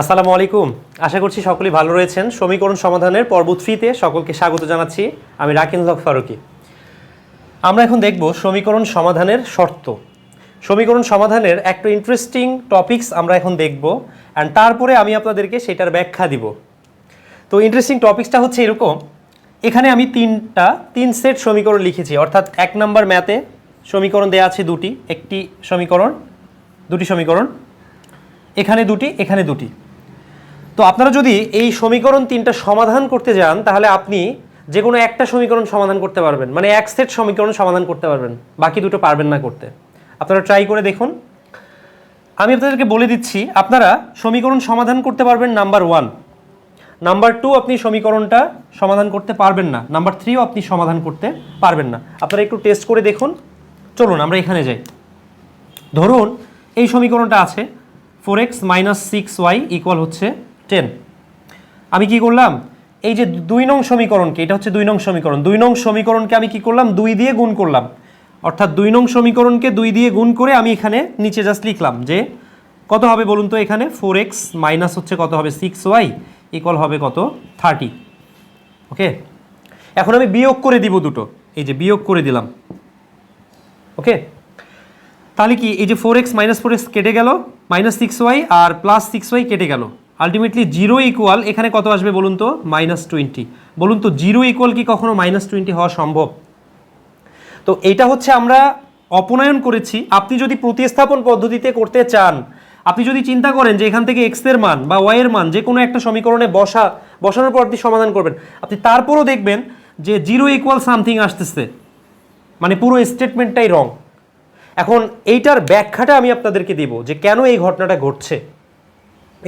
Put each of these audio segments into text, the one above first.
আসসালামু আলাইকুম। আশা করছি সকলেই ভালো রয়েছেন। সমীকরণ সমাধানের পর্ব থ্রিতে সকলকে স্বাগত জানাচ্ছি। আমি রাকিন হক ফারুকি। আমরা এখন দেখব সমীকরণ সমাধানের শর্ত। সমীকরণ সমাধানের একটা ইন্টারেস্টিং টপিকস আমরা এখন দেখব অ্যান্ড তারপরে আমি আপনাদেরকে সেটার ব্যাখ্যা দিব। তো ইন্টারেস্টিং টপিক্সটা হচ্ছে এরকম, এখানে আমি তিনটা, তিন সেট সমীকরণ লিখেছি। অর্থাৎ এক নম্বর ম্যাথে সমীকরণ দেওয়া আছে দুটি, একটি সমীকরণ, দুটি সমীকরণ। এখানে দুটি এখানে দুটি। তো আপনারা যদি এই সমীকরণ তিনটা সমাধান করতে যান, তাহলে আপনি যে কোনো একটা সমীকরণ সমাধান করতে পারবেন। মানে এক সেট সমীকরণ সমাধান করতে পারবেন, বাকি দুটো পারবেন না করতে। আপনারা ট্রাই করে দেখুন। আমি আপনাদেরকে বলে দিচ্ছি, আপনারা সমীকরণ সমাধান করতে পারবেন নাম্বার ওয়ান নাম্বার টু আপনি সমীকরণটা সমাধান করতে পারবেন না। নাম্বার থ্রিও আপনি সমাধান করতে পারবেন না। আপনারা একটু টেস্ট করে দেখুন। চলুন, আমরা এখানে যাই। ধরুন, এই সমীকরণটা আছে। Four X minus six Y equal হচ্ছে টেন। আমি কি করলাম? এই যে দুই নং সমীকরণকে, এটা হচ্ছে দুই নং সমীকরণ, দুই নং সমীকরণকে আমি কি করলাম? দুই দিয়ে গুণ করলাম। অর্থাৎ দুই নং সমীকরণকে দুই দিয়ে গুণ করে আমি এখানে নিচে জাস্ট লিখলাম যে কত হবে বলুন তো এখানে? ফোর এক্স মাইনাস হচ্ছে কত হবে? সিক্স ওয়াই ইকুয়াল হবে কত? থার্টি ওকে এখন আমি বিয়োগ করে দিব দুটো। এই যে বিয়োগ করে দিলাম। ওকে তাহলে কি এই যে four X minus four X কেটে গেল? মাইনাস সিক্স ওয়াই আর প্লাস সিক্স ওয়াই কেটে গেল। আলটিমেটলি জিরো ইকুয়াল এখানে কত আসবে বলুন তো? মাইনাস টোয়েন্টি বলুন তো জিরো ইকুয়াল কি কখনো মাইনাস টোয়েন্টি হওয়া সম্ভব? তো এইটা হচ্ছে আমরা অপনয়ন করেছি। আপনি যদি প্রতিস্থাপন পদ্ধতিতে করতে চান, আপনি যদি চিন্তা করেন যে এখান থেকে এক্সের মান বা ওয়াই এর মান যে কোনো একটা সমীকরণে বসা, বসানোর পর আপনি সমাধান করবেন। আপনি তারপরও দেখবেন যে জিরো ইকুয়াল সামথিং আসতেছে। মানে পুরো স্টেটমেন্টটাই রং এখন এইটার ব্যাখ্যাটা আমি আপনাদেরকে দেব যে কেন এই ঘটনাটা ঘটছে।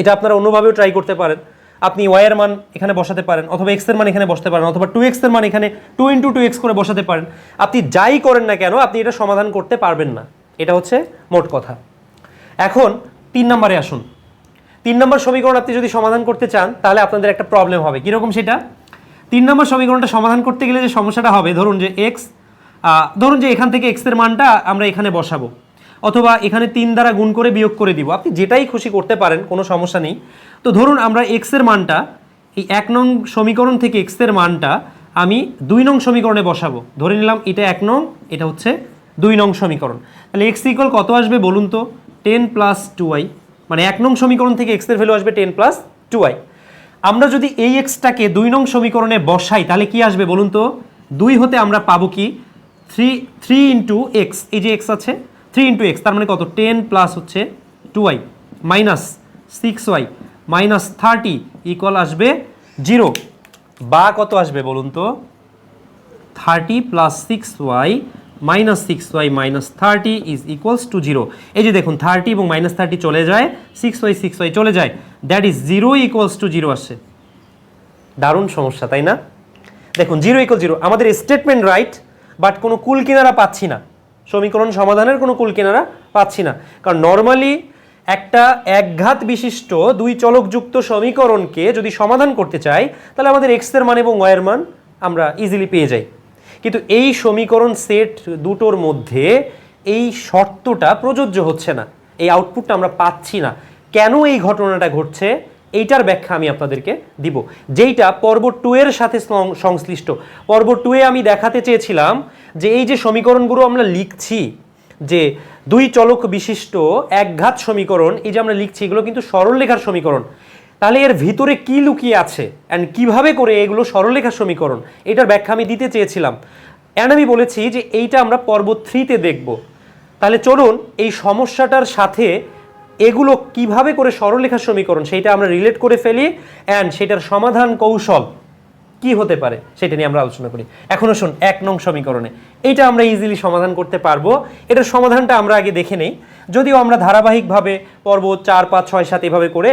এটা আপনারা অন্যভাবেও ট্রাই করতে পারেন। আপনি ওয়াইয়ের মান এখানে বসাতে পারেন অথবা এক্সের মান এখানে বসাতে পারেন অথবা টু এক্সের মান এখানে টু ইন্টু টু এক্স করে বসাতে পারেন। আপনি যাই করেন না কেন, আপনি এটা সমাধান করতে পারবেন না। এটা হচ্ছে মোট কথা। এখন তিন নম্বরে আসুন। তিন নম্বর সমীকরণ আপনি যদি সমাধান করতে চান, তাহলে আপনাদের একটা প্রবলেম হবে। কীরকম সেটা? তিন নম্বর সমীকরণটা সমাধান করতে গেলে যে সমস্যাটা হবে, ধরুন যে এক্স ধরুন যে এখান থেকে এক্সের মানটা আমরা এখানে বসাবো। অথবা এখানে তিন দ্বারা গুণ করে বিয়োগ করে দিব। আপনি যেটাই খুশি করতে পারেন, কোনো সমস্যা নেই। তো ধরুন আমরা এক্সের মানটা, এই এক নং সমীকরণ থেকে এক্সের মানটা আমি দুই নং সমীকরণে বসাবো। ধরে নিলাম এটা এক নং, এটা হচ্ছে দুই নং সমীকরণ। তাহলে এক্স ইকুয়াল কত আসবে বলুন তো? টেন প্লাস টু আই মানে এক নং সমীকরণ থেকে এক্সের ভ্যালু আসবে টেন প্লাস টু আই আমরা যদি এই এক্সটাকে দুই নং সমীকরণে বসাই, তাহলে কি আসবে বলুন তো? দুই হতে আমরা পাবো কি? Three three into X. এই যে এক্স আছে থ্রি ইন্টু এক্স তার মানে কত? টেন প্লাস হচ্ছে two Y minus six Y minus thirty equal আসবে জিরো বা কত আসবে বলুন তো? Thirty plus six Y minus six Y minus thirty is equals to zero এই যে দেখুন থার্টি এবং মাইনাস থার্টি চলে যায় সিক্স ওয়াই সিক্স ওয়াই চলে যায়। That is zero equals to zero আসছে। দারুণ সমস্যা, তাই না? দেখুন জিরো ইকুয়াল জিরো আমাদের স্টেটমেন্ট রাইট বাট কোনো কুল কিনারা পাচ্ছি না। সমীকরণ সমাধানের কোনো কুল কিনারা পাচ্ছি না। কারণ নর্মালি একটা একঘাত বিশিষ্ট দুই চলকযুক্ত সমীকরণকে যদি সমাধান করতে চাই, তাহলে আমাদের এক্সের মান এবং ওয়াইয়ের মান আমরা ইজিলি পেয়ে যাই। কিন্তু এই সমীকরণ সেট দুটোর মধ্যে এই শর্তটা প্রযোজ্য হচ্ছে না। এই আউটপুটটা আমরা পাচ্ছি না। কেন এই ঘটনাটা ঘটছে? এইটার ব্যাখ্যা আমি আপনাদেরকে দিব। যেইটা পর্ব টু এর সাথে সংশ্লিষ্ট। পর্ব টু এ আমি দেখাতে চেয়েছিলাম যে এই যে সমীকরণগুলো আমরা লিখছি, যে দুই চলক বিশিষ্ট একঘাত সমীকরণ, এই যে আমরা লিখছি, এগুলো কিন্তু সরলরেখার সমীকরণ। তাহলে এর ভিতরে কি লুকিয়ে আছে অ্যান্ড কীভাবে করে এগুলো সরলরেখার সমীকরণ? এটার ব্যাখ্যা আমি দিতে চেয়েছিলাম। অ্যান্ড আমি বলেছি যে এইটা আমরা পর্ব থ্রিতে দেখব। তাহলে চলুন এই সমস্যাটার সাথে এগুলো কীভাবে করে সরলরেখার সমীকরণ, সেইটা আমরা রিলেট করে ফেলি অ্যান্ড সেটার সমাধান কৌশল কি হতে পারে, সেটা নিয়ে আমরা আলোচনা করি। এখনও শোন, এক নং সমীকরণে। এইটা আমরা ইজিলি সমাধান করতে পারব। এটার সমাধানটা আমরা আগে দেখে নেই। যদিও আমরা ধারাবাহিকভাবে পর্ব চার, পাঁচ, ছয়, সাত এভাবে করে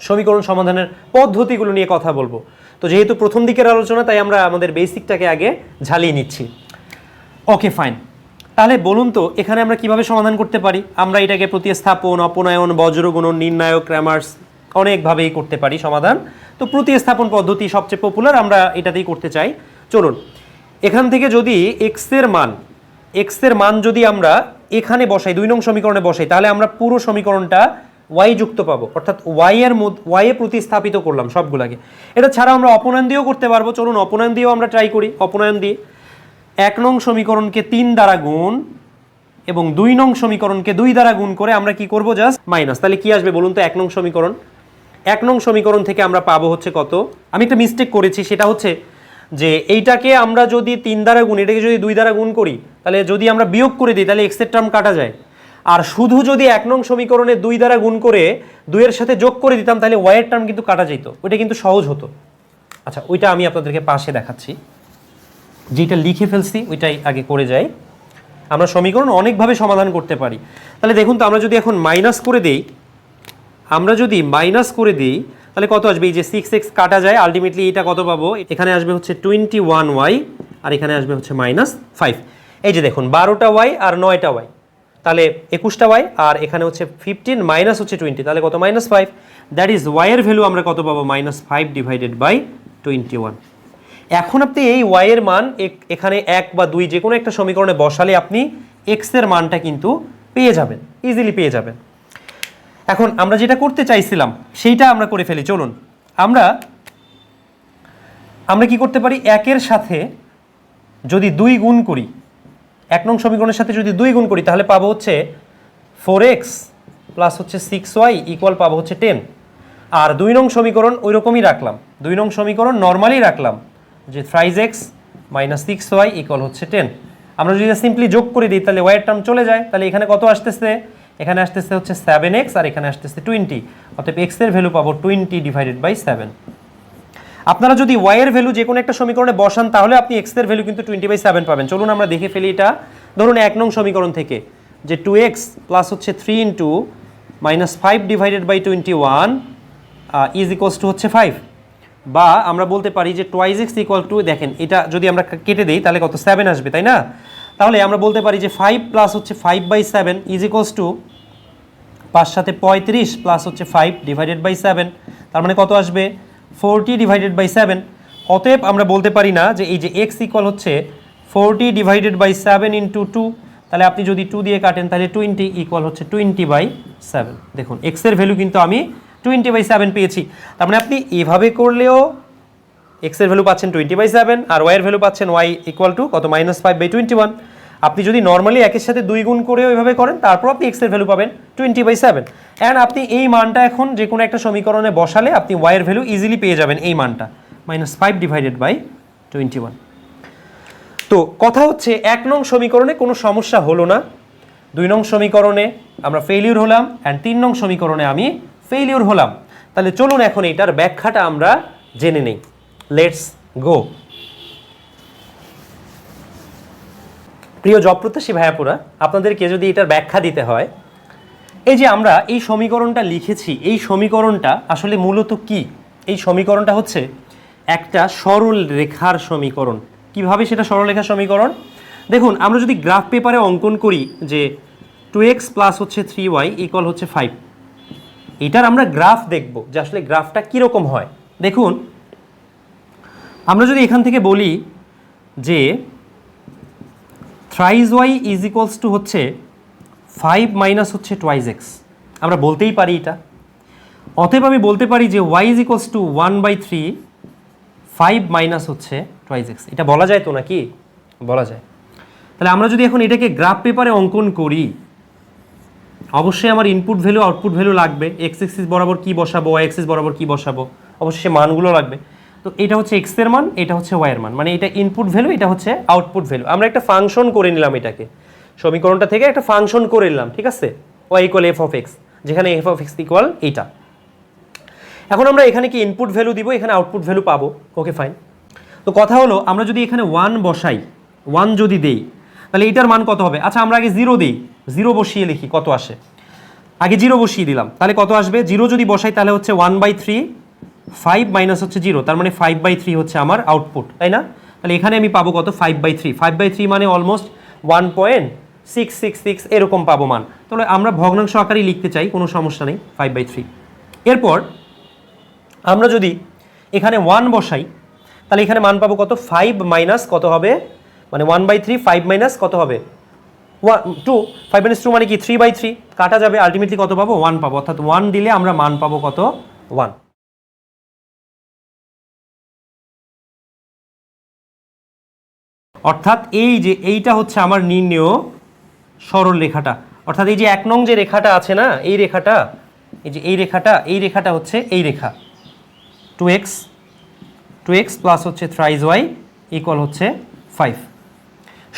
সমীকরণ সমাধানের পদ্ধতিগুলো নিয়ে কথা বলব। তো যেহেতু প্রথম দিকের আলোচনা, তাই আমরা আমাদের বেসিকটাকে আগে ঝালিয়ে নিচ্ছি। ওকে ফাইন তাহলে বলুন তো, এখানে আমরা কীভাবে সমাধান করতে পারি? আমরা এটাকে প্রতিস্থাপন, অপনয়ন বজ্রগুণন নির্ণায়ক ক্র্যামার্স অনেকভাবেই করতে পারি সমাধান। তো প্রতিস্থাপন পদ্ধতি সবচেয়ে পপুলার আমরা এটাতেই করতে চাই। চলুন, এখান থেকে যদি এক্সের মান এক্সের মান যদি আমরা এখানে বসাই, দুই নং সমীকরণে বসাই, তাহলে আমরা পুরো সমীকরণটা ওয়াই যুক্ত পাবো। অর্থাৎ ওয়াইয়ের এর মধ্যে ওয়াই এ প্রতিস্থাপিত করলাম সবগুলাকে। এটা ছাড়া আমরা অপনয়ন দিয়েও করতে পারব। চলুন, অপনয়ন দিয়েও আমরা ট্রাই করি। অপনয়ন দিয়ে এক নং সমীকরণকে তিন দ্বারা গুণ এবং দুই নং সমীকরণকে দুই দ্বারা গুণ করে আমরা কি করব? জাস্ট মাইনাস তাহলে কি আসবে বলুন তো এক নং সমীকরণ? এক নং সমীকরণ থেকে আমরা পাবো হচ্ছে কত? আমি একটা মিস্টেক করেছি, সেটা হচ্ছে যে এইটাকে আমরা যদি তিন দ্বারা গুণ, এটাকে যদি দুই দ্বারা গুণ করি, তাহলে যদি আমরা বিয়োগ করে দিই, তাহলে এক্সের টার্ম কাটা যায়। আর শুধু যদি এক নং সমীকরণে দুই দ্বারা গুণ করে দুইয়ের সাথে যোগ করে দিতাম, তাহলে ওয়াইয়ের টার্ম কিন্তু কাটা যেত। ওইটা কিন্তু সহজ হতো। আচ্ছা ওইটা আমি আপনাদেরকে পাশে দেখাচ্ছি। যেটা লিখে ফেলছি, ওইটাই আগে করে যাই। আমরা সমীকরণ অনেকভাবে সমাধান করতে পারি। তাহলে দেখুন তো, আমরা যদি এখন মাইনাস করে দেই, আমরা যদি মাইনাস করে দিই, তাহলে কত আসবে? এই যে সিক্স এক্স কাটা যায় আলটিমেটলি এটা কত পাবো? এখানে আসবে হচ্ছে টোয়েন্টি ওয়ান ওয়াই আর এখানে আসবে হচ্ছে মাইনাস ফাইভ এই যে দেখুন, বারোটা ওয়াই আর নয়টা ওয়াই তাহলে একুশটা ওয়াই আর এখানে হচ্ছে ফিফটিন মাইনাস হচ্ছে টোয়েন্টি তাহলে কত? মাইনাস ফাইভ দ্যাট ইজ ওয়াইয়ের ভ্যালু আমরা কত পাবো? Minus five divided by twenty one এখন আপনি এই ওয়াইয়ের মান এখানে এক বা দুই যে কোনো একটা সমীকরণে বসালে আপনি এক্সের মানটা কিন্তু পেয়ে যাবেন ইজিলি পেয়ে যাবেন। এখন আমরা যেটা করতে চাইছিলাম, সেইটা আমরা করে ফেলি, চলুন। আমরা আমরা কি করতে পারি, একের সাথে যদি দুই গুণ করি, এক নং সমীকরণের সাথে যদি দুই গুণ করি, তাহলে পাবো হচ্ছে ফোর এক্স প্লাস হচ্ছে সিক্স ওয়াই ইকুয়াল পাবো হচ্ছে টেন আর দুই নং সমীকরণ ওই রকমই রাখলাম, দুই নং সমীকরণ নর্মালি রাখলাম যে thrice X minus six Y equal হচ্ছে টেন আমরা যদি সিম্পলি যোগ করে দিই, তাহলে ওয়াইয়ের টার্ম চলে যায়। তাহলে এখানে কত আসতেছে? এখানে আসতেছে হচ্ছে সেভেন এক্স আর এখানে আসতেছে টোয়েন্টি অতএব এক্সের ভ্যালু পাবো টোয়েন্টি ডিভাইডেড বাই সেভেন আপনারা যদি ওয়াই এর ভ্যালু যে কোনো একটা সমীকরণে বসান, তাহলে আপনি এক্সের ভ্যালু কিন্তু টোয়েন্টি বাই সেভেন পাবেন। চলুন আমরা দেখে ফেলি এটা। ধরুন এক নং সমীকরণ থেকে, যে টু এক্স প্লাস হচ্ছে three into minus five divided by twenty one is equals to হচ্ছে ফাইভ বা আমরা বলতে পারি যে টোয়াইজ এক্স ইকুয়াল টু দেখেন, এটা যদি আমরা কেটে দিই, তাহলে কত? সেভেন আসবে, তাই না? তাহলে আমরা বলতে পারি যে ফাইভ প্লাস হচ্ছে five by seven is equals to পাঁচ সাথে পঁয়ত্রিশ প্লাস হচ্ছে ফাইভ ডিভাইডেড বাই সেভেন তার মানে কত আসবে? ফোরটি ডিভাইডেড বাই সেভেন অতএব আমরা বলতে পারি না যে এই যে এক্স ইকুয়াল হচ্ছে forty divided by seven into two তাহলে আপনি যদি টু দিয়ে কাটেন, তাহলে টোয়েন্টি ইকুয়াল হচ্ছে টোয়েন্টি বাই সেভেন দেখুন এক্সের ভ্যালু কিন্তু আমি টোয়েন্টি বাই সেভেন পেয়েছি। তার মানে আপনি এভাবে করলেও এক্সের ভ্যালু পাচ্ছেন টোয়েন্টি বাই সেভেন আর ওয়াই এর ভ্যালু পাচ্ছেন ওয়াই ইকুয়াল টু কত minus five by twenty one আপনি যদি নর্মালি একের সাথে দুই গুণ করে ওইভাবে করেন তারপর আপনি এক্সের ভ্যালু পাবেন টোয়েন্টি বাই সেভেন। অ্যান্ড আপনি এই মানটা এখন যে কোনো একটা সমীকরণে বসালে আপনি ওয়াই এর ভ্যালু ইজিলি পেয়ে যাবেন এই মানটা। Minus five divided by twenty one তো কথা হচ্ছে, এক নং সমীকরণে কোনো সমস্যা হলো না। দুই নং সমীকরণে আমরা ফেলিউর হলাম অ্যান্ড তিন নং সমীকরণে আমি ফেলিউর হলাম। তাহলে চলুন এখন এটার ব্যাখ্যাটা আমরা জেনে নেই। লেটস গো প্রিয় জব প্রত্যাশী ভাইয়াপুরা, আপনাদেরকে যদি এটার ব্যাখ্যা দিতে হয়, এই যে আমরা এই সমীকরণটা লিখেছি, এই সমীকরণটা আসলে মূলত কি? এই সমীকরণটা হচ্ছে একটা সরল রেখার সমীকরণ। কীভাবে সেটা সরল রেখার সমীকরণ? দেখুন, আমরা যদি গ্রাফ পেপারে অঙ্কন করি যে টু এক্স প্লাস হচ্ছে থ্রি ওয়াই ইকুয়াল হচ্ছে ফাইভ এটার আমরা গ্রাফ দেখব যে আসলে গ্রাফটা কীরকম হয়। দেখুন, আমরা যদি এখান থেকে বলি যে thrice Y is equals to হচ্ছে ফাইভ মাইনাস হচ্ছে টোয়াইজ এক্স আমরা বলতেই পারি এটা। অতএব আমি বলতে পারি যে Y is equals to one by three five minus হচ্ছে টোয়াইজ এক্স এটা বলা যায় তো নাকি? বলা যায়। তাহলে আমরা যদি এখন এটাকে গ্রাফ পেপারে অঙ্কন করি অবশ্যই আমার ইনপুট ভ্যালু আউটপুট ভ্যালু লাগবে। এক্স এক্সিস বরাবর কি বসাবো ওয়াই এক্সিস বরাবর কি বসাবো, অবশ্যই মানগুলো লাগবে। তো এটা হচ্ছে এক্সের মান, এটা হচ্ছে ওয়াই এর মান। মানে এটা ইনপুট ভ্যালু এটা হচ্ছে আউটপুট ভ্যালু আমরা একটা ফাংশন করে নিলাম এটাকে। সমীকরণটা থেকে একটা ফাংশন করে নিলাম, ঠিক আছে? Y equal F of X যেখানে এফ অফ এক্স ইকুয়াল এইটা এখন আমরা এখানে কি ইনপুট ভ্যালু দিব, এখানে আউটপুট ভ্যালু পাবো। ওকে ফাইন তো কথা হলো, আমরা যদি এখানে ওয়ান বসাই ওয়ান যদি দেই, তাহলে এটার মান কত হবে? আচ্ছা আমরা আগে জিরো দিই। জিরো বসিয়ে লিখি, কত আসে? আগে জিরো বসিয়ে দিলাম, তাহলে কত আসবে? জিরো যদি বসাই তাহলে হচ্ছে one by three five minus হচ্ছে জিরো, তার মানে ফাইভ বাই থ্রি হচ্ছে আমার আউটপুট তাই না? তাহলে এখানে আমি পাবো কত? Five by three five by three মানে almost one point six six six এরকম পাবো মান। তাহলে আমরা ভগ্নাংশ আকারেই লিখতে চাই, কোনো সমস্যা নেই ফাইভ বাই থ্রি এরপর আমরা যদি এখানে ওয়ান বসাই, তাহলে এখানে মান পাবো কত? ফাইভ মাইনাস কত হবে? মানে one by three five minus কত হবে? One two five minus two মানে কি? থ্রি বাই থ্রি কাটা যাবে আলটিমেটলি কত পাবো? ওয়ান পাবো। অর্থাৎ ওয়ান দিলে আমরা মান পাবো কত? ওয়ান অর্থাৎ এই যে, এইটা হচ্ছে আমার নির্ণেয় সরল রেখাটা। অর্থাৎ এই যে এক নং যে রেখাটা আছে না, এই রেখাটা, এই যে এই রেখাটা এই রেখাটা হচ্ছে এই রেখা। Two X two X plus হচ্ছে থ্রাইজ ওয়াই ইকুয়াল হচ্ছে ফাইভ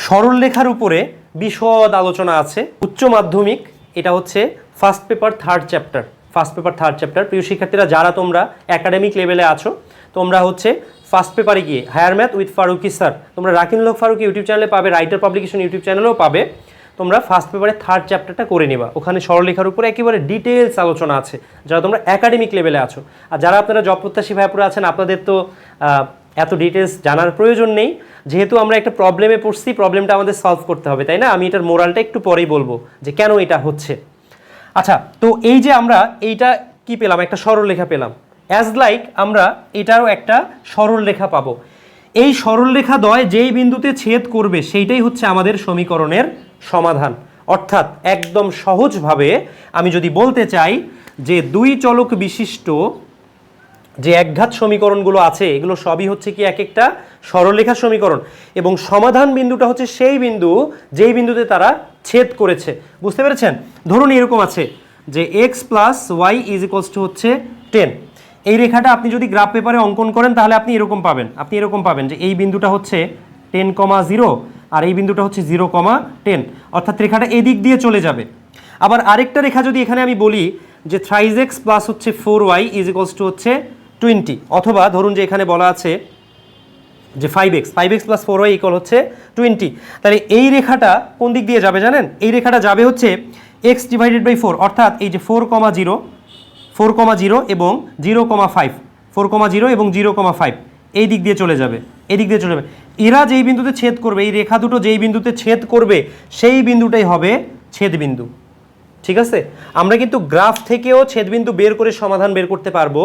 সরল রেখার উপরে বিশদ আলোচনা আছে। উচ্চ মাধ্যমিক, এটা হচ্ছে first paper third chapter first paper third chapter প্রিয় শিক্ষার্থীরা, যারা তোমরা একাডেমিক লেভেলে আছো, তোমরা হচ্ছে ফার্স্ট পেপারে গিয়ে higher math with Faruqi sir তোমরা রাকিন হক ফারুকি ইউটিউব চ্যানেলে পাবে রাইটার পাবলিকেশন ইউটিউব চ্যানেলেও পাবে। তোমরা ফার্স্ট পেপারে থার্ড চ্যাপ্টারটা করে নিবা। ওখানে সরলেখার উপরে একেবারে ডিটেলস আলোচনা আছে, যারা তোমরা একাডেমিক লেভেলে আছো। আর যারা আপনারা জব প্রত্যাশী ভাইপুরে আছেন, আপনাদের তো এত ডিটেলস জানার প্রয়োজন নেই। যেহেতু আমরা একটা প্রবলেমে পড়ছি প্রবলেমটা আমাদের সলভ করতে হবে, তাই না? আমি এটার মোরালটা একটু পরেই বলব যে কেন এটা হচ্ছে। আচ্ছা তো এই যে আমরা এইটা কি পেলাম? একটা সরলরেখা পেলাম। অ্যাজ লাইক আমরা এটারও একটা সরলরেখা পাবো। এই সরলরেখা দয় যেই বিন্দুতে ছেদ করবে, সেইটাই হচ্ছে আমাদের সমীকরণের সমাধান। অর্থাৎ একদম সহজভাবে আমি যদি বলতে চাই যে দুই চলক বিশিষ্ট যে একঘাত সমীকরণগুলো আছে, এগুলো সবই হচ্ছে কি এক একটা সরলরেখা সমীকরণ। এবং সমাধান বিন্দুটা হচ্ছে সেই বিন্দু, যেই বিন্দুতে তারা ছেদ করেছে। বুঝতে পেরেছেন? ধরুন এরকম আছে যে x plus y is equals to হচ্ছে টেন এই রেখাটা আপনি যদি গ্রাফ পেপারে অঙ্কন করেন, তাহলে আপনি এরকম পাবেন। আপনি এরকম পাবেন যে এই বিন্দুটা হচ্ছে টেন কমা জিরো আর এই বিন্দুটা হচ্ছে জিরো কমা টেন অর্থাৎ রেখাটা এদিক দিয়ে চলে যাবে। আবার আরেকটা রেখা যদি এখানে আমি বলি যে থ্রাইজ এক্স প্লাস হচ্ছে four y is equals to হচ্ছে টোয়েন্টি, অথবা ধরুন যে এখানে বলা আছে যে five x five x plus four y equal হচ্ছে টোয়েন্টি। তাহলে এই রেখাটা কোন দিক দিয়ে যাবে জানেন? এই রেখাটা যাবে হচ্ছে এক্স ডিভাইডেড বাই ফোর অর্থাৎ এই যে four comma zero four comma zero এবং zero comma five four comma zero এবং জিরো কমা ফাইভ এই দিক দিয়ে চলে যাবে, এই দিক দিয়ে চলে যাবে। এরা যেই বিন্দুতে ছেদ করবে, এই রেখা দুটো যেই বিন্দুতে ছেদ করবে, সেই বিন্দুটাই হবে ছেদ বিন্দু। ঠিক আছে? আমরা কিন্তু গ্রাফ থেকেও ছেদবিন্দু বের করে সমাধান বের করতে পারব।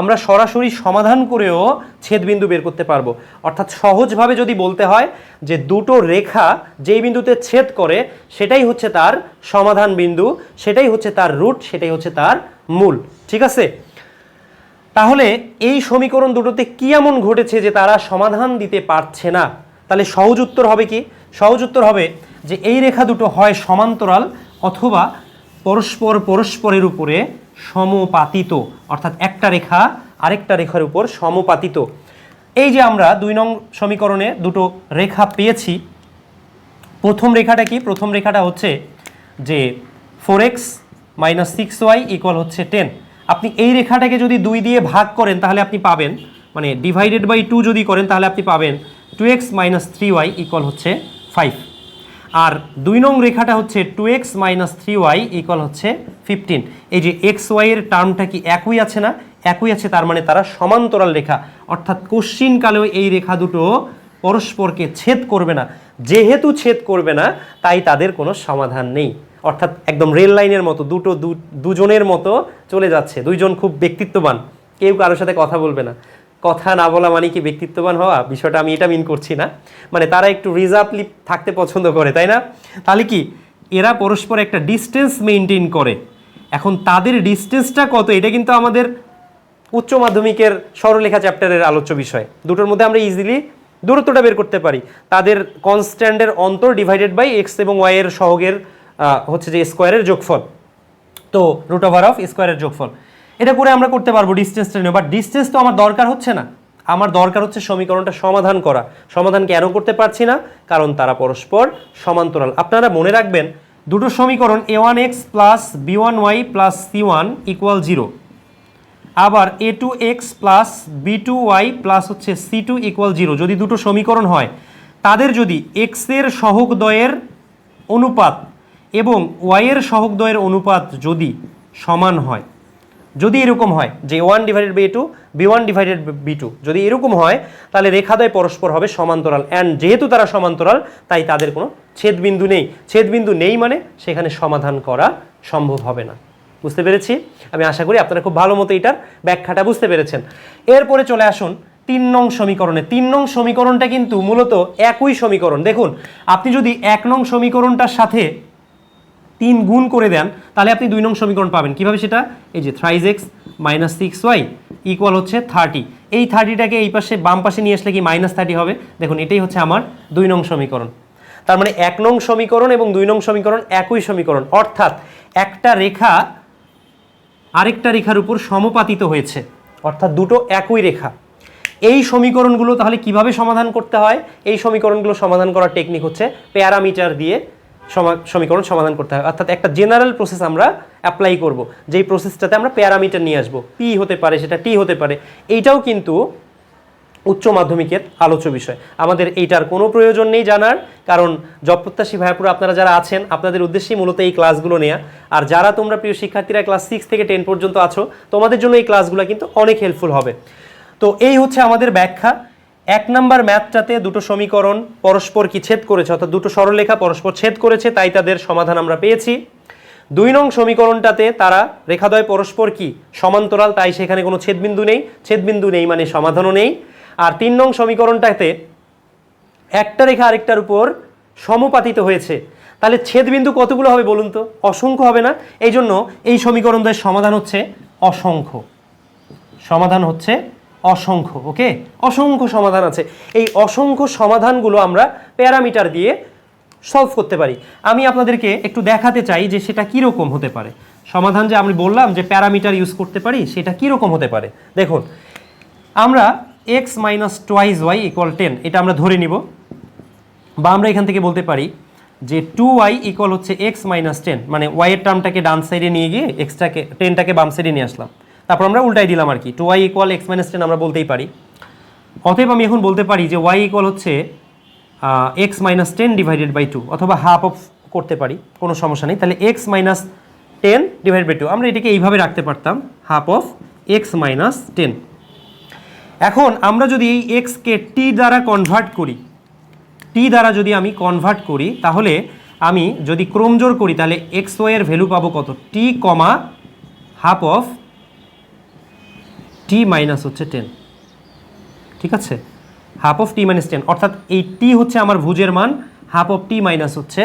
আমরা সরাসরি সমাধান করেও ছেদবিন্দু বের করতে পারব। অর্থাৎ সহজভাবে যদি বলতে হয় যে দুটো রেখা যেই বিন্দুতে ছেদ করে, সেটাই হচ্ছে তার সমাধান বিন্দু, সেটাই হচ্ছে তার রুট, সেটাই হচ্ছে তার মূল। ঠিক আছে? তাহলে এই সমীকরণ দুটোতে কি এমন ঘটেছে যে তারা সমাধান দিতে পারছে না? তাহলে সহজ উত্তর হবে কি? সহজ উত্তর হবে যে এই রেখা দুটো হয় সমান্তরাল অথবা পরস্পর পরস্পরের উপরে সমপাতিত, অর্থাৎ একটা রেখা আরেকটা রেখার উপর সমপাতিত। এই যে আমরা দুই নং সমীকরণে দুটো রেখা পেয়েছি, প্রথম রেখাটা কি? প্রথম রেখাটা হচ্ছে যে four x minus six y equal হচ্ছে টেন আপনি এই রেখাটাকে যদি দুই দিয়ে ভাগ করেন, তাহলে আপনি পাবেন মানে ডিভাইডেড বাই টু যদি করেন, তাহলে আপনি পাবেন two x minus three y equal হচ্ছে ফাইভ আর দুই নং রেখাটা হচ্ছে two x minus three y equal হচ্ছে ফিফটিন এই যে এক্স ওয়াইয়ের টার্মটা কি একই আছে না? একই আছে, তার মানে তারা সমান্তরাল রেখা। অর্থাৎ কোশ্চিনকালেও এই রেখা দুটো পরস্পরকে ছেদ করবে না। যেহেতু ছেদ করবে না, তাই তাদের কোনো সমাধান নেই। অর্থাৎ একদম রেল লাইনের মতো দুটো দুজনের মতো চলে যাচ্ছে। দুইজন খুব ব্যক্তিত্ববান। কেউ কারোর সাথে কথা বলবে না। কথা না বলা মানে কি ব্যক্তিত্ববান হওয়া? বিষয়টা আমি এটা মিন করছি না। মানে তারা একটু রিজার্ভলি থাকতে পছন্দ করে, তাই না? তাহলে কি, এরা পরস্পর একটা ডিস্টেন্স মেনটেন করে। এখন তাদের ডিস্টেন্সটা কত? এটা কিন্তু আমাদের উচ্চ মাধ্যমিকের সরলরেখা চ্যাপ্টারের আলোচ্য বিষয়। দুটোর মধ্যে আমরা ইজিলি দূরত্বটা বের করতে পারি। তাদের কনস্ট্যান্টের অন্তর ডিভাইডেড বাই এক্স এবং ওয়াই এর সহগের হচ্ছে যে স্কোয়ারের যোগফল। তো রুট ওভার অফ স্কোয়ারের যোগফল। এটা করে আমরা করতে পারব ডিস্টেন্সটা নিয়ে। বাট ডিস্টেন্স তো আমার দরকার হচ্ছে না। আমার দরকার হচ্ছে সমীকরণটা সমাধান করা। সমাধান কেন করতে পারছি না? কারণ তারা পরস্পর সমান্তরাল। আপনারা মনে রাখবেন, দুটো সমীকরণ a one x plus b one y plus c one equal zero আবার a two x plus b two y plus হচ্ছে সি টু ইকুয়াল জিরো যদি দুটো সমীকরণ হয়, তাদের যদি এক্সের সহগদ্বয়ের অনুপাত এবং ওয়াইয়ের সহগদ্বয়ের অনুপাত যদি সমান হয় যদি এরকম হয়, যে one divided by two b one divided b two যদি এরকম হয়, তাহলে রেখাদ্বয় পরস্পর হবে সমান্তরাল অ্যান্ড যেহেতু তারা সমান্তরাল, তাই তাদের কোনো ছেদবিন্দু নেই। ছেদবিন্দু নেই মানে সেখানে সমাধান করা সম্ভব হবে না। বুঝতে পেরেছি? আমি আশা করি আপনারা খুব ভালো মতো এটার ব্যাখ্যাটা বুঝতে পেরেছেন। এরপরে চলে আসুন তিন নং সমীকরণে। তিন নং সমীকরণটা কিন্তু মূলত একই সমীকরণ। দেখুন, আপনি যদি এক নং সমীকরণটার সাথে তিন গুণ করে দেন, তাহলে আপনি দুই নং সমীকরণ পাবেন। কীভাবে সেটা? এই যে thrice x minus six y equal হচ্ছে থার্টি এই থার্টিটাকে এই পাশে বাম পাশে নিয়ে আসলে কি মাইনাস থার্টি হবে? দেখুন, এটাই হচ্ছে আমার দুই নং সমীকরণ। তার মানে এক নং সমীকরণ এবং দুই নং সমীকরণ একই সমীকরণ। অর্থাৎ একটা রেখা আরেকটা রেখার উপর সমাপাতিত হয়েছে। অর্থাৎ দুটো একই রেখা। এই সমীকরণগুলো তাহলে কীভাবে সমাধান করতে হয়? এই সমীকরণগুলো সমাধান করার টেকনিক হচ্ছে প্যারামিটার দিয়ে সমীকরণ সমাধান করতে হয়। অর্থাৎ একটা জেনারেল প্রসেস আমরা অ্যাপ্লাই করব। যেই প্রসেসটাতে আমরা প্যারামিটার নিয়ে আসব। পি হতে পারে, সেটা টি হতে পারে। এইটাও কিন্তু উচ্চ মাধ্যমিকের আলোচ্য বিষয়। আমাদের এইটার কোনো প্রয়োজন নেই জানার। কারণ জবপ্রত্যাশী ভাইপুর আপনারা যারা আছেন, আপনাদের উদ্দেশ্যেই মূলত এই ক্লাসগুলো নেওয়া আর যারা তোমরা প্রিয় শিক্ষার্থীরা ক্লাস সিক্স থেকে টেন পর্যন্ত আছো, তোমাদের জন্য এই ক্লাসগুলো কিন্তু অনেক হেল্পফুল হবে। তো এই হচ্ছে আমাদের ব্যাখ্যা। এক নাম্বার ম্যাথটাতে দুটো সমীকরণ পরস্পর কি ছেদ করেছে, অর্থাৎ দুটো সরলরেখা পরস্পর ছেদ করেছে, তাই তাদের সমাধান আমরা পেয়েছি। দুই নং সমীকরণটাতে তারা রেখাদ্বয় পরস্পর কি সমান্তরাল, তাই সেখানে কোনো ছেদবিন্দু নেই। ছেদবিন্দু নেই মানে সমাধানও নেই। আর তিন নং সমীকরণটাতে একটা রেখা আরেকটার উপর সমপাতিত হয়েছে। তাহলে ছেদবিন্দু কতগুলো হবে বলুন তো? অসংখ্য হবে না? এই জন্য এই সমীকরণদের সমাধান হচ্ছে অসংখ্য। সমাধান হচ্ছে অসংখ্য, ওকে? অসংখ্য সমাধান আছে। এই অসংখ্য সমাধানগুলো আমরা প্যারামিটার দিয়ে সলভ করতে পারি। আমি আপনাদেরকে একটু দেখাতে চাই যে সেটা কীরকম হতে পারে। সমাধান যে আমি বললাম যে প্যারামিটার ইউজ করতে পারি, সেটা কীরকম হতে পারে। দেখুন, আমরা x minus twice y equal ten এটা আমরা ধরে নিব। বা আমরা এখান থেকে বলতে পারি যে টু ওয়াই ইকুয়াল হচ্ছে এক্স মাইনাস টেন মানে ওয়াইয়ের টার্মটাকে ডান সাইডে নিয়ে গিয়ে এক্সটাকে টেনটাকে বাম সাইডে নিয়ে আসলাম। তারপর আমরা উল্টাই দিলাম আর কি। Two y equal x minus ten আমরা বলতেই পারি। অতএব আমি এখন বলতে পারি যে ওয়াই ইকুয়াল হচ্ছে x minus ten divided by two অথবা হাফ অফ করতে পারি, কোনো সমস্যা নেই। তাহলে x minus ten divide by two আমরা এটাকে এইভাবে রাখতে পারতাম half of x minus ten এখন আমরা যদি এই এক্সকে টি দ্বারা কনভার্ট করি টি দ্বারা যদি আমি কনভার্ট করি, তাহলে আমি যদি ক্রমজোর করি, তাহলে এক্স ওয়ের ভ্যালু পাবো কত? T comma half of t minus হচ্ছে টেন ঠিক আছে? Half of t minus ten অর্থাৎ এই টি হচ্ছে আমার ভুজের মান হাফ অফ টি মাইনাস হচ্ছে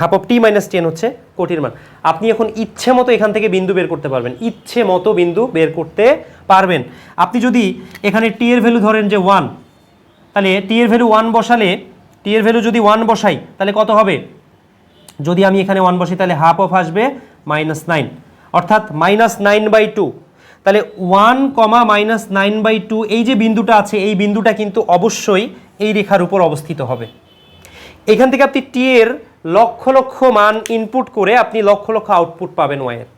half of t minus ten হচ্ছে কোটির মান। আপনি এখন ইচ্ছে মতো এখান থেকে বিন্দু বের করতে পারবেন, ইচ্ছে মতো বিন্দু বের করতে পারবেন। আপনি যদি এখানে টি এর ভ্যালু ধরেন যে ওয়ান তাহলে টি এর ভ্যালু ওয়ান বসালে টি এর ভ্যালু যদি ওয়ান বসাই, তাহলে কত হবে? যদি আমি এখানে ওয়ান বসাই, তাহলে হাফ অফ আসবে মাইনাস নাইন অর্থাৎ মাইনাস নাইন বাই টু তাহলে one comma minus nine by two এই যে বিন্দুটা আছে, এই বিন্দুটা কিন্তু অবশ্যই এই রেখার উপর অবস্থিত হবে। এখান থেকে আপনি টি এর লক্ষ লক্ষ মান ইনপুট করে আপনি লক্ষ লক্ষ আউটপুট পাবেন ওয়াইয়ের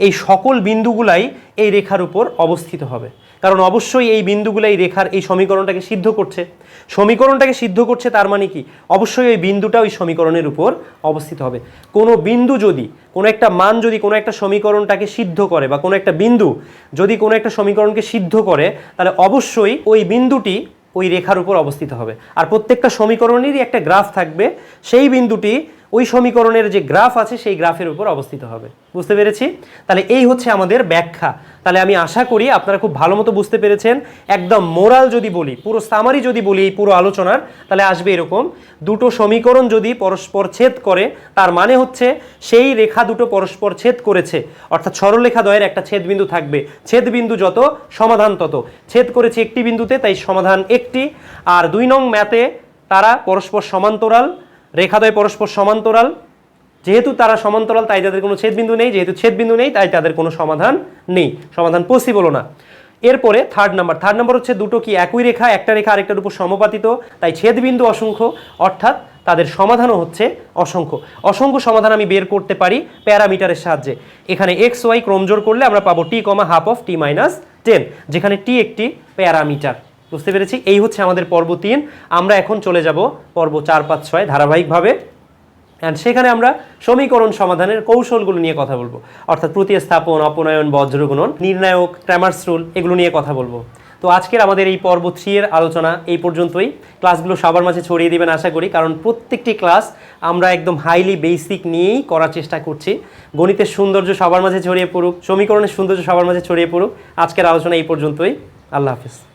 এই সকল বিন্দুগুলাই এই রেখার উপর অবস্থিত হবে। কারণ অবশ্যই এই বিন্দুগুলাই রেখার এই সমীকরণটাকে সিদ্ধ করছে। সমীকরণটাকে সিদ্ধ করছে তার মানে কি? অবশ্যই ওই বিন্দুটা ওই সমীকরণের উপর অবস্থিত হবে। কোনো বিন্দু যদি, কোনো একটা মান যদি কোনো একটা সমীকরণটাকে সিদ্ধ করে বা কোনো একটা বিন্দু যদি কোনো একটা সমীকরণকে সিদ্ধ করে, তাহলে অবশ্যই ওই বিন্দুটি ওই রেখার উপর অবস্থিত হবে। আর প্রত্যেকটা সমীকরণেরই একটা গ্রাফ থাকবে, সেই বিন্দুটি ওই সমীকরণের যে গ্রাফ আছে, সেই গ্রাফের উপর অবস্থিত হবে। বুঝতে পেরেছি? তাহলে এই হচ্ছে আমাদের ব্যাখ্যা। তাহলে আমি আশা করি আপনারা খুব ভালো মতো বুঝতে পেরেছেন। একদম মোরাল যদি বলি, পুরো সামারি যদি বলি, এই পুরো আলোচনার, তাহলে আসবে এরকম। দুটো সমীকরণ যদি পরস্পর ছেদ করে, তার মানে হচ্ছে সেই রেখা দুটো পরস্পর ছেদ করেছে। অর্থাৎ সরলরেখা দ্বয়ের একটা ছেদ বিন্দু থাকবে। ছেদ বিন্দু যত, সমাধান তত। ছেদ করেছে একটি বিন্দুতে, তাই সমাধান একটি। আর দুই নং ম্যাথে তারা পরস্পর সমান্তরাল। রেখাদ্বয় পরস্পর সমান্তরাল। যেহেতু তারা সমান্তরাল, তাই তাদের কোনো ছেদবিন্দু নেই। যেহেতু ছেদবিন্দু নেই, তাই তাদের কোনো সমাধান নেই। সমাধান পসিবলও না। এরপরে থার্ড নাম্বার থার্ড নাম্বার হচ্ছে দুটো কি একই রেখা, একটা রেখা আরেকটার উপর সমপাতিত, তাই ছেদবিন্দু অসংখ্য। অর্থাৎ তাদের সমাধানও হচ্ছে অসংখ্য। অসংখ্য সমাধান আমি বের করতে পারি প্যারামিটারের সাহায্যে। এখানে এক্স ওয়াই ক্রমজোর করলে আমরা পাবো t comma half of t minus ten যেখানে টি একটি প্যারামিটার। বুঝতে পেরেছি? এই হচ্ছে আমাদের পর্ব তিন। আমরা এখন চলে যাব পর্ব চার, পাঁচ, ছয় ধারাবাহিকভাবে। অ্যান্ড সেখানে আমরা সমীকরণ সমাধানের কৌশলগুলো নিয়ে কথা বলব। অর্থাৎ প্রতিস্থাপন, অপনয়ন, বজ্রগুণন, নির্ণায়ক ট্র্যামার্স রুল এগুলো নিয়ে কথা বলব। তো আজকের আমাদের এই পর্ব থ্রি এর আলোচনা এই পর্যন্তই। ক্লাসগুলো সবার মাঝে ছড়িয়ে দেবেন আশা করি, কারণ প্রত্যেকটি ক্লাস আমরা একদম হাইলি বেসিক নিয়েই করার চেষ্টা করছি। গণিতের সৌন্দর্য সবার মাঝে ছড়িয়ে পড়ুক, সমীকরণের সৌন্দর্য সবার মাঝে ছড়িয়ে পড়ুক। আজকের আলোচনা এই পর্যন্তই। আল্লাহ হাফিজ।